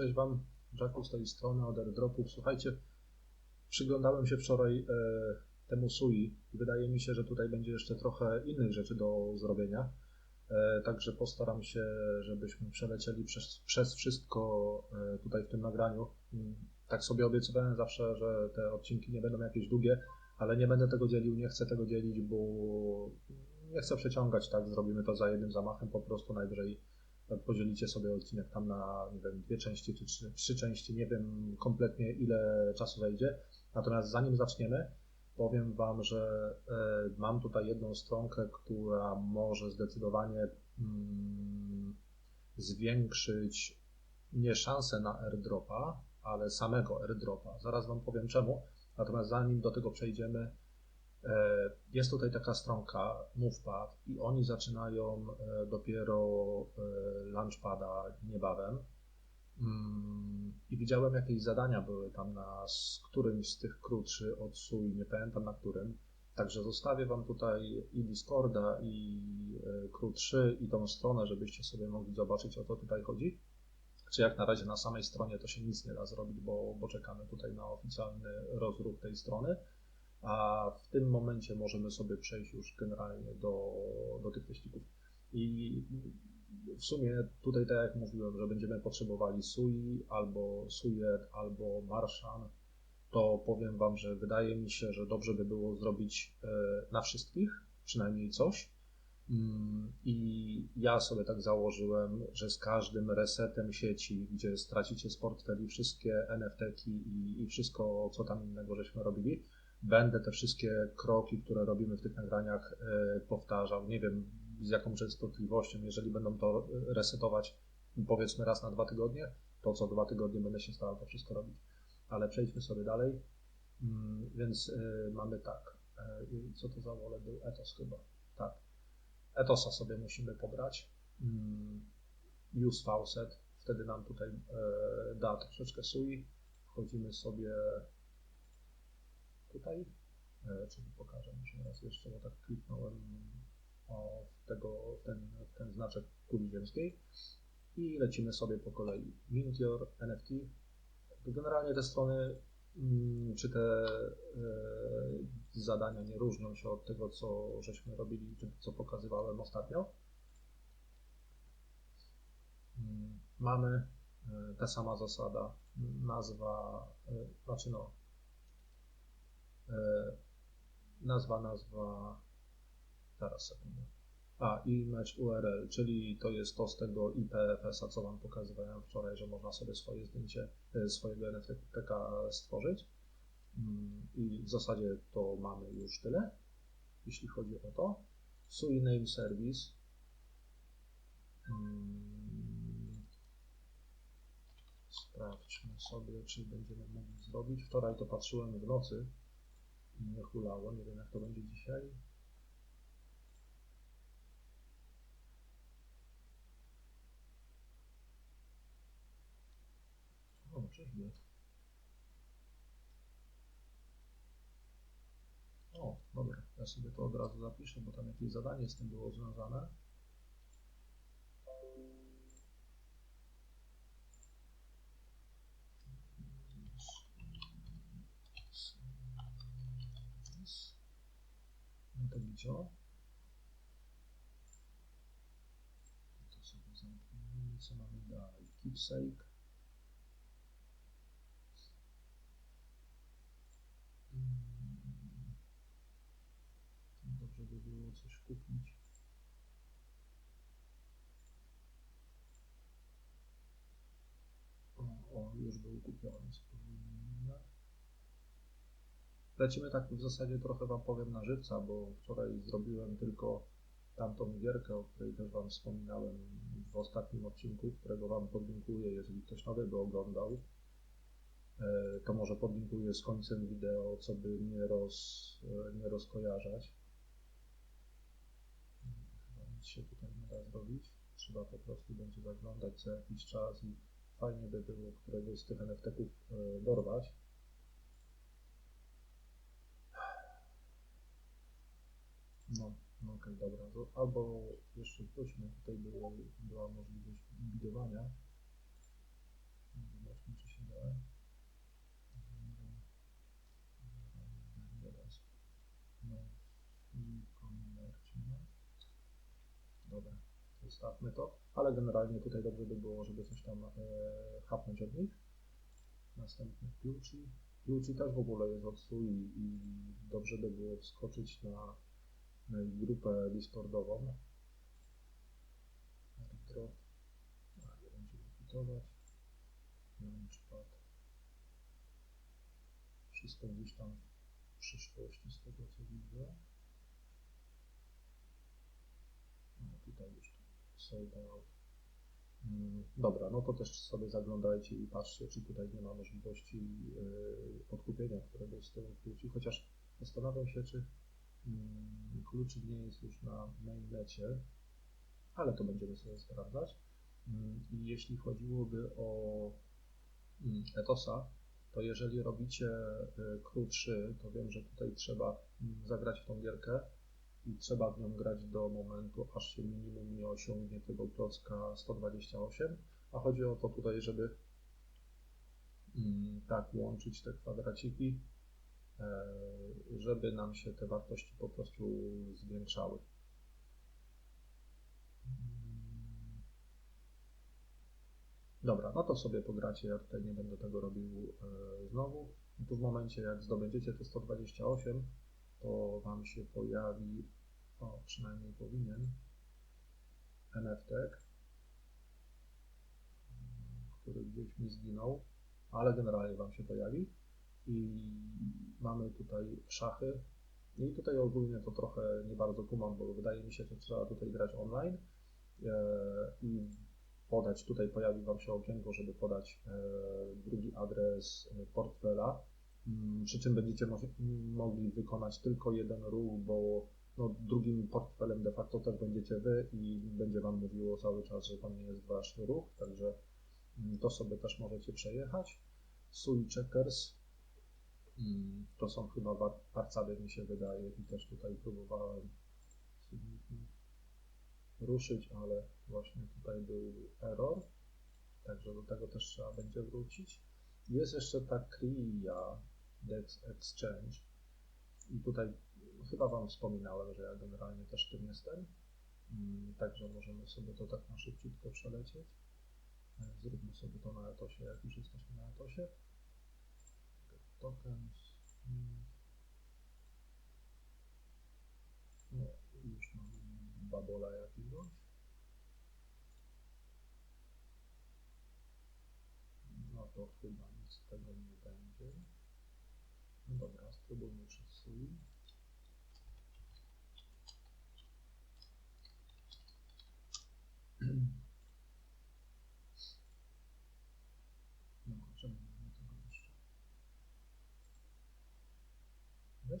Cześć Wam, Jacku z tej strony od airdropów. Słuchajcie, przyglądałem się wczoraj e, temu SUI i wydaje mi się, że tutaj będzie jeszcze trochę innych rzeczy do zrobienia. E, także postaram się, żebyśmy przelecieli przez, przez wszystko e, tutaj w tym nagraniu. Mm, Tak sobie obiecywałem zawsze, że te odcinki nie będą jakieś długie, ale nie będę tego dzielił, nie chcę tego dzielić, bo nie chcę przeciągać, tak? Zrobimy to za jednym zamachem, po prostu najwyżej podzielicie sobie odcinek tam na, nie wiem, dwie części czy trzy, trzy części, nie wiem kompletnie ile czasu zajdzie. Natomiast zanim zaczniemy, powiem Wam, że e, mam tutaj jedną stronkę, która może zdecydowanie mm, zwiększyć nie szansę na airdropa, ale samego airdropa. Zaraz Wam powiem czemu. Natomiast zanim do tego przejdziemy, jest tutaj taka stronka MovePad i oni zaczynają e, dopiero e, Launchpada niebawem. Mm, I widziałem jakieś zadania były tam na z którymś z tych krótszy od SUI, nie pamiętam na którym. Także zostawię Wam tutaj i Discorda, i krótszy, i tą stronę, żebyście sobie mogli zobaczyć o co tutaj chodzi. Czy jak na razie na samej stronie to się nic nie da zrobić, bo, bo czekamy tutaj na oficjalny rozruch tej strony. A w tym momencie możemy sobie przejść już generalnie do, do tych wyścigów. I w sumie tutaj, tak jak mówiłem, że będziemy potrzebowali SUI albo SUJET albo Marshan, to powiem Wam, że wydaje mi się, że dobrze by było zrobić e, na wszystkich przynajmniej coś. Mm, I ja sobie tak założyłem, że z każdym resetem sieci, gdzie stracicie z portfeli wszystkie NFT-ki i, i wszystko, co tam innego żeśmy robili, będę te wszystkie kroki, które robimy w tych nagraniach, e, powtarzał. Nie wiem z jaką częstotliwością, jeżeli będą to resetować powiedzmy raz na dwa tygodnie, to co dwa tygodnie będę się starał to wszystko robić. Ale przejdźmy sobie dalej. Mm, Więc y, mamy tak. Co to za wolę był? Ethos chyba. Tak. Ethosa sobie musimy pobrać. Mm, Use faucet. Wtedy nam tutaj e, da troszeczkę sui. Wchodzimy sobie tutaj. E, Czyli pokażę może raz jeszcze, bo tak kliknąłem w, tego, ten, ten znaczek kuli ziemskiej i lecimy sobie po kolei. Mint Your NFT. Generalnie te strony, mm, czy te e, zadania nie różnią się od tego, co żeśmy robili, czy co pokazywałem ostatnio. Mm, Mamy e, ta sama zasada, nazwa, znaczy no, nazwa, nazwa, Zaraz sekundę. A, image URL, czyli to jest to z tego IPFS-a, co Wam pokazywałem wczoraj, że można sobie swoje zdjęcie e, swojego NFT-ka stworzyć. Mm, I w zasadzie to mamy już tyle, jeśli chodzi o to. SUI Name Service. Mm, Sprawdźmy sobie, czy będziemy mogli zrobić. Wczoraj to patrzyłem w nocy i hulało. Nie wiem, jak to będzie dzisiaj. O, czyżby? O, dobra, ja sobie to od razu zapiszę, bo tam jakieś zadanie z tym było związane. No to sobie zamknijmy, co mamy dalej. Keepsake. Mm. Dobrze by było coś kupić. O, o już był kupiony. Lecimy tak w zasadzie trochę Wam powiem na żywca, bo wczoraj zrobiłem tylko tamtą gierkę, o której też Wam wspominałem w ostatnim odcinku, którego Wam podlinkuję, jeżeli ktoś nowy by oglądał e, to może podlinkuję z końcem wideo, co by nie, roz, e, nie rozkojarzać. Chyba nic się tutaj nie da zrobić. Trzeba po prostu będzie zaglądać co jakiś czas i fajnie by było któregoś z tych NFT-ków e, dorwać. No, no okej, okay, dobra. To albo jeszcze wróćmy, no tutaj było, była możliwość bidowania. Zobaczmy, czy się da. No i. Dobra, zostawmy to. Ale generalnie tutaj dobrze by było, żeby coś tam e, hapnąć od nich. Następny kluczy. Kluczy też w ogóle jest od i, i dobrze by było wskoczyć na grupę Discordową. Airdrop. A, nie będziemy kwitować. Launchpad. Wszystko gdzieś tam w przyszłości z tego co widzę. No tutaj już sold out. Mm, Dobra, no to też sobie zaglądajcie i patrzcie, czy tutaj nie ma możliwości yy, odkupienia któregoś z tych kluczy, chociaż zastanawiam się, czy kluczyk nie jest już na mainnecie, ale to będziemy sobie sprawdzać. Mm, I jeśli chodziłoby o mm, Etosa, to jeżeli robicie y, krótszy, to wiem, że tutaj trzeba mm, zagrać w tą gierkę i trzeba w nią grać do momentu, aż się minimum nie osiągnie tego klocka 128, a chodzi o to tutaj, żeby mm, tak łączyć te kwadraciki, żeby nam się te wartości po prostu zwiększały. Mm. Dobra, no to sobie pogracie, ja tutaj nie będę tego robił e, znowu. I tu w momencie, jak zdobędziecie te 128, to Wam się pojawi, o przynajmniej powinien, NFT, który gdzieś mi zginął, ale generalnie Wam się pojawi. I mamy tutaj szachy. I tutaj ogólnie to trochę nie bardzo kumam, bo wydaje mi się, że trzeba tutaj grać online e, i podać, tutaj pojawi Wam się okienko, żeby podać e, drugi adres e, portfela, Mm, przy czym będziecie mo mogli wykonać tylko jeden ruch, bo no, drugim portfelem de facto też będziecie Wy i będzie Wam mówiło cały czas, że to nie jest Wasz ruch, także mm, to sobie też możecie przejechać. Sui Checkers to są chyba parcady mi się wydaje i też tutaj próbowałem ruszyć, ale właśnie tutaj był error, także do tego też trzeba będzie wrócić. Jest jeszcze ta KRIA, Dex Exchange. I tutaj chyba Wam wspominałem, że ja generalnie też tym jestem. Mm, także możemy sobie to tak na szybciutko przelecieć. E, zróbmy sobie to na etosie, jak już jesteśmy na etosie. Tokens. No, już mam babola jakiegoś. No to chyba nic z tego nie będzie. No dobra, spróbujmy przez sui.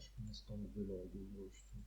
başka nasıl onu böyle olduğunu ölçtüm.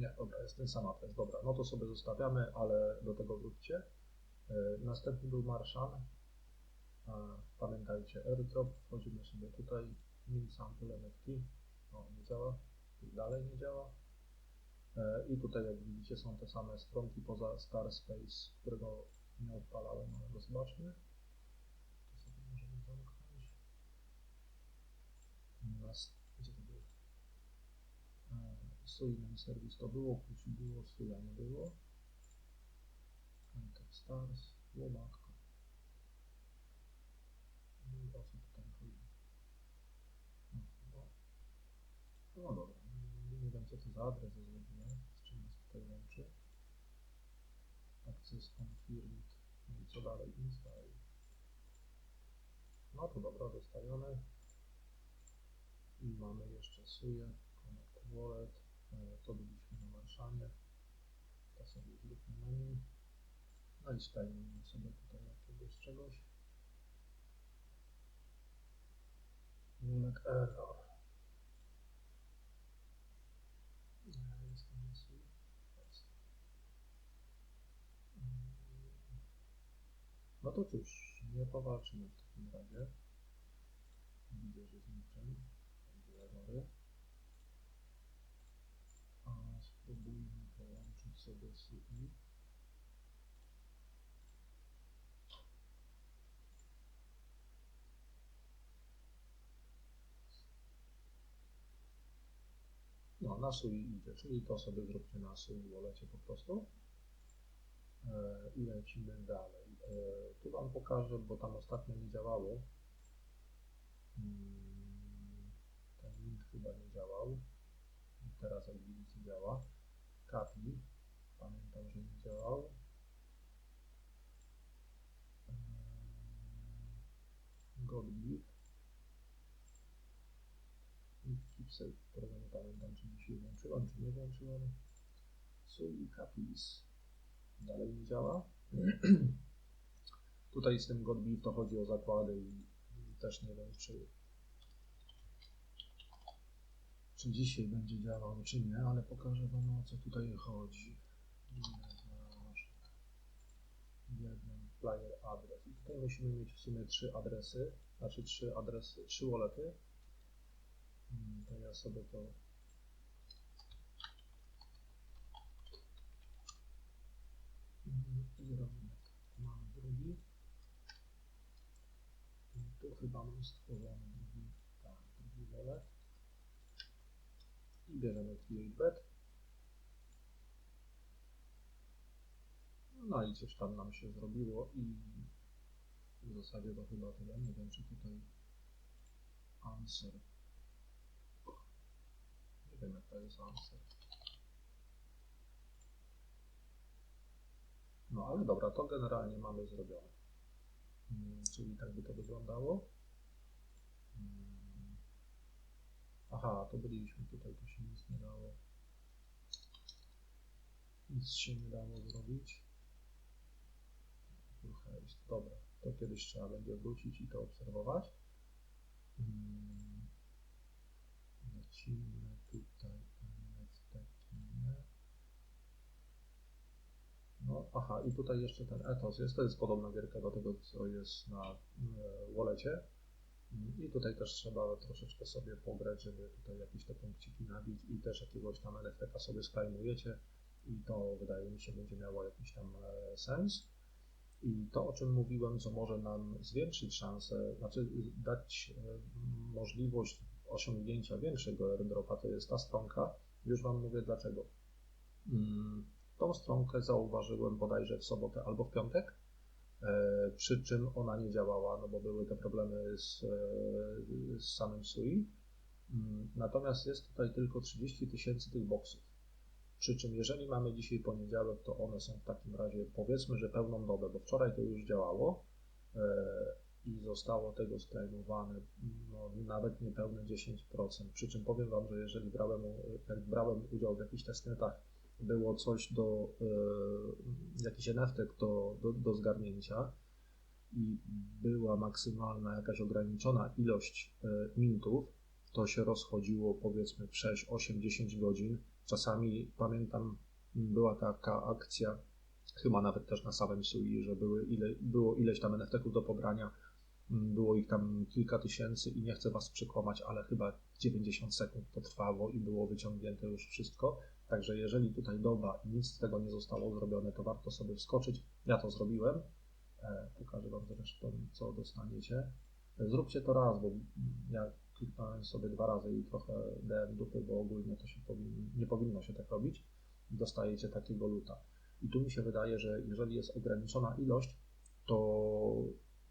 Nie, dobra, jest ten sam adres, dobra, no to sobie zostawiamy, ale do tego wróćcie. E, Następny był Marshan. A, Pamiętajcie, airdrop, wchodzimy sobie tutaj, min sample NFT, o, nie działa, i dalej nie działa. E, I tutaj jak widzicie są te same stronki poza Starspace, którego nie odpalałem, ale go zobaczmy. To sobie możemy zamknąć. Nas, gdzie to było? Sui main service to było, Kusi było, Suja nie było. Enter Stars, łomatko. No o co tutaj chodzi? No, no. no dobra, nie wiem co to za adres jest w ogóle, z czym nas tutaj łączy. Access confirmed. No i co dalej? Install. No to dobra, zostawione. I mamy jeszcze SUJE, Connect Wallet. E, To sobie zróbmy nim. No i stajemy sobie tutaj jakiegoś czegoś. Numek error. No to cóż, nie powalczymy w takim razie. Widzę, że z niczym. Będzie erory. A spróbujmy połączyć sobie SUI. No, na SUI idzie, czyli to sobie zróbcie na SUI wolecie po prostu. E, I lecimy dalej. E, Tu Wam pokażę, bo tam ostatnio nie działało. Mm, Ten link chyba nie działał. Teraz jak widzicie działa. Kapi. Pamiętam, że nie działał. E, Godbeef. I Keepsafe, którego nie pamiętam, czy dzisiaj włączyłem, czy nie włączyłem. Sui Capis. Dalej nie działa. Tutaj z tym Godbeef to chodzi o zakłady i i też nie wiem, czy, czy dzisiaj będzie działał, czy nie, ale pokażę Wam o co tutaj chodzi. Jeden flyer adres. I tutaj musimy mieć w sumie trzy adresy, znaczy trzy adresy, trzy wallety. Mm, To ja sobie to Mm, zrobimy. Tu mamy drugi. I tu chyba mam stworzony drugi, tak, drugi wallet. I bierzemy CreateBet. No i coś tam nam się zrobiło i w zasadzie to chyba tyle. Nie wiem, czy tutaj answer. Nie wiem, jak to jest answer. No ale dobra, to generalnie mamy zrobione. Mm, Czyli tak by to wyglądało. Mm. Aha, to byliśmy tutaj, tu się nic nie dało. Nic się nie dało zrobić. Dobra, to kiedyś trzeba będzie wrócić i to obserwować. Mm. Lecimy tutaj. No, aha, i tutaj jeszcze ten etos jest. To jest podobna gierka do tego, co jest na e. Mm, I tutaj też trzeba troszeczkę sobie pograć, żeby tutaj jakieś te punkciki nabić i też jakiegoś tam NFT sobie sklejmujecie i to wydaje mi się będzie miało jakiś tam e, sens. I to, o czym mówiłem, co może nam zwiększyć szanse, znaczy dać e, możliwość osiągnięcia większego airdropa, to jest ta stronka. Już Wam mówię dlaczego. Mm, Tą stronkę zauważyłem bodajże w sobotę albo w piątek, e, przy czym ona nie działała, no bo były te problemy z, e, z samym SUI. Mm, Natomiast jest tutaj tylko 30 tysięcy tych boksów. Przy czym jeżeli mamy dzisiaj poniedziałek, to one są w takim razie powiedzmy, że pełną dobę, bo wczoraj to już działało e, i zostało tego sklejmowane no, nawet niepełne 10%. Przy czym powiem Wam, że jeżeli brałem, jak brałem udział w jakichś testnetach, było coś do, e, jakiś NFT do, do, do zgarnięcia i była maksymalna jakaś ograniczona ilość e, mintów, to się rozchodziło powiedzmy w 6, 8, 10 godzin. Czasami pamiętam, była taka akcja, chyba nawet też na samym SUI, że były ile, było ileś tam NFT-ków do pobrania, Mm, było ich tam kilka tysięcy i nie chcę Was przekłamać, ale chyba 90 sekund to trwało i było wyciągnięte już wszystko. Także jeżeli tutaj doba i nic z tego nie zostało zrobione, to warto sobie wskoczyć. Ja to zrobiłem. E, Pokażę Wam zresztą, co dostaniecie. E, Zróbcie to raz, bo ja kliknąłem sobie dwa razy i trochę dałem dupy, bo ogólnie to się nie powinno się tak robić. Dostajecie takiego luta. I tu mi się wydaje, że jeżeli jest ograniczona ilość, to,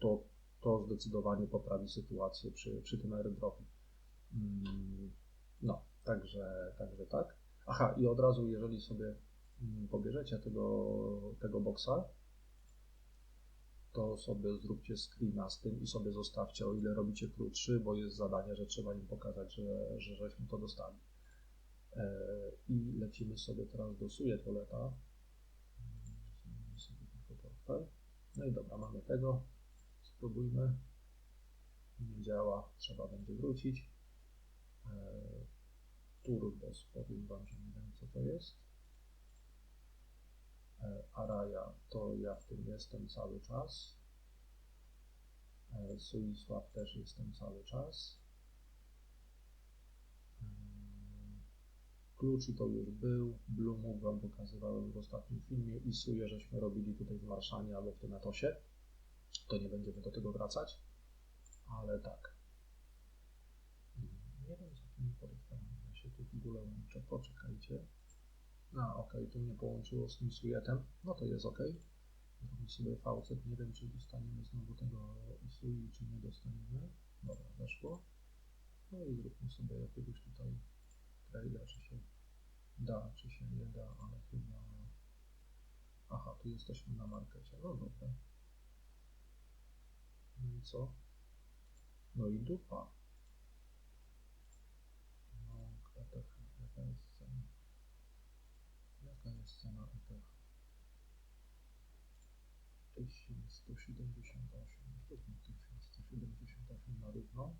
to, to zdecydowanie poprawi sytuację przy, przy tym airdropie. Mm, No, także, także tak. Aha, i od razu, jeżeli sobie mm, pobierzecie tego, tego boxa, to sobie zróbcie screena z tym i sobie zostawcie, o ile robicie krótszy, bo jest zadanie, że trzeba im pokazać, że, że żeśmy to dostali. E, I lecimy sobie teraz do tylko portfel. No i dobra, mamy tego. Spróbujmy. Nie działa, trzeba będzie wrócić. E, Turbos, powiem Wam, że nie wiem co to jest. E, Araya, to ja w tym jestem cały czas. E, SuiSwap też jestem cały czas. E, Kluczy to już był, Bloomów Wam pokazywałem w ostatnim filmie i Suje żeśmy robili tutaj w Marszanie albo w Tenatosie. To nie będziemy do tego wracać, ale tak. Nie wiem z jakimi portfelami ja się tu w ogóle łączę, poczekajcie. A, ok, tu mnie połączyło z tym Sujetem, no to jest ok. Zrobię sobie faucet, nie wiem czy dostaniemy znowu tego Isui, czy nie dostaniemy. Dobra, weszło. No i zróbmy sobie jakiegoś tutaj traila, czy się da, czy się nie da, ale chyba... Aha, tu jesteśmy na markecie, no dobra. No i co? No i dupa. No, jaka jest cena? ETH? 1178. Zróbmy 1178 na równo.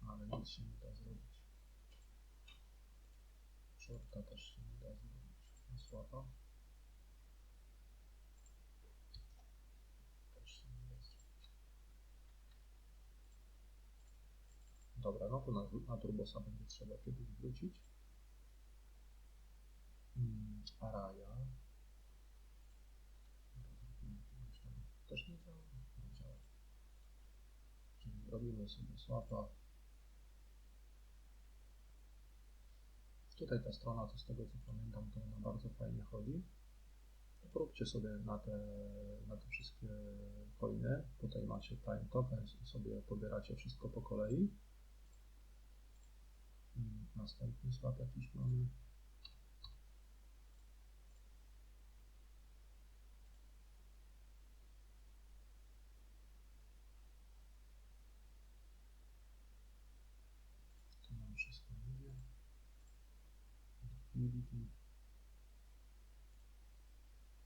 Ale nic się nie da zrobić. Shorta też się nie da zrobić. Słaba. Też się nie da zrobić. Dobra, no to na, na Turbosa będzie trzeba kiedyś wrócić. Hmm, tam. Też nie działa? Nie działa. Czyli robimy sobie swapa. Tutaj ta strona, to z tego co pamiętam, to ona bardzo fajnie chodzi. Próbcie sobie na te, na te wszystkie coiny. Tutaj macie time tokens i sobie pobieracie wszystko po kolei. Następny swap jakiś mamy. To nam wszystko idzie. Liquidity.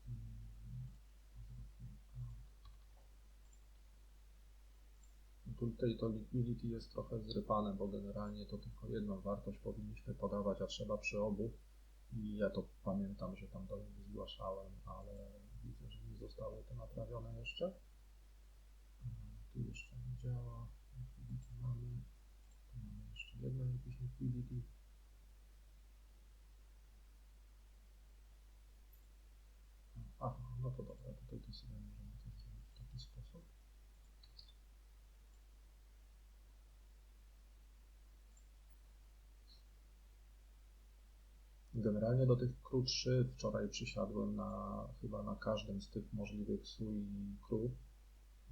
Mm, zróbmy tak. No Tutaj to liquidity jest trochę zrypane, bo generalnie to tylko jedną wartość powinniśmy podawać, a trzeba przy obu. I ja to pamiętam, że tam do nich zgłaszałem, ale widzę, że nie zostało to naprawione jeszcze. Tu jeszcze nie działa. Liquidity mamy. Tu mamy jeszcze jedno jakieś liquidity. Aha, no to dobra, tutaj to sobie możemy to zrobić w taki sposób. Generalnie do tych krótszych wczoraj przysiadłem na chyba na każdym z tych możliwych sui krów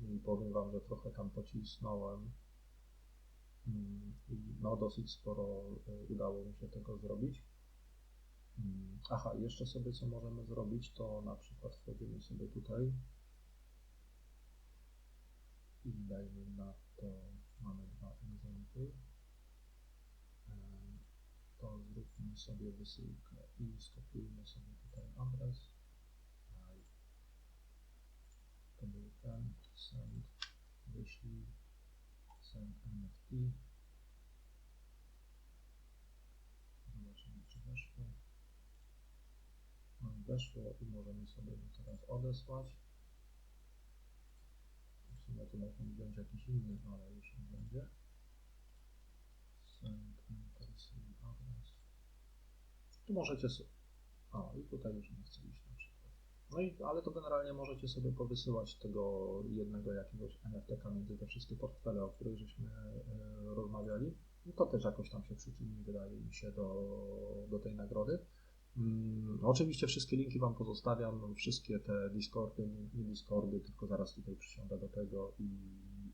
i powiem Wam, że trochę tam pocisnąłem. Mm, i no dosyć sporo y, udało mi się tego zrobić. Mm, Aha, jeszcze sobie co możemy zrobić, to na przykład wchodzimy sobie tutaj. I dajmy na to, sobie wysyłkę i skopiujmy sobie tutaj. Daj. To był ten, send, wyślij, send NFT. Zobaczymy, czy weszło. No weszło i możemy sobie to teraz odesłać. W sumie tu można wziąć jakiś inny, ale już nie będzie. Send. Tu możecie sobie. O, i tutaj już nie chcę iść na przykład. No i, ale to generalnie możecie sobie powysyłać tego jednego jakiegoś NFT między te wszystkie portfele, o których żeśmy e, rozmawiali. I to też jakoś tam się przyczyni, wydaje mi się, do, do tej nagrody. Mm, oczywiście wszystkie linki Wam pozostawiam, wszystkie te Discordy, nie Discordy, tylko zaraz tutaj przysiądę do tego i,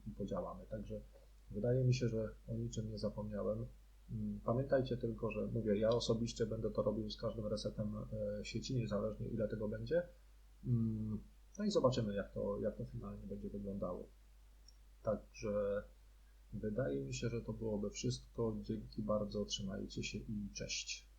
i podziałamy. Także wydaje mi się, że o niczym nie zapomniałem. Mm, Pamiętajcie tylko, że mówię, ja osobiście będę to robił z każdym resetem e, sieci, niezależnie ile tego będzie. Mm, No i zobaczymy, jak to, jak to finalnie będzie wyglądało. Także wydaje mi się, że to byłoby wszystko. Dzięki bardzo, trzymajcie się i cześć.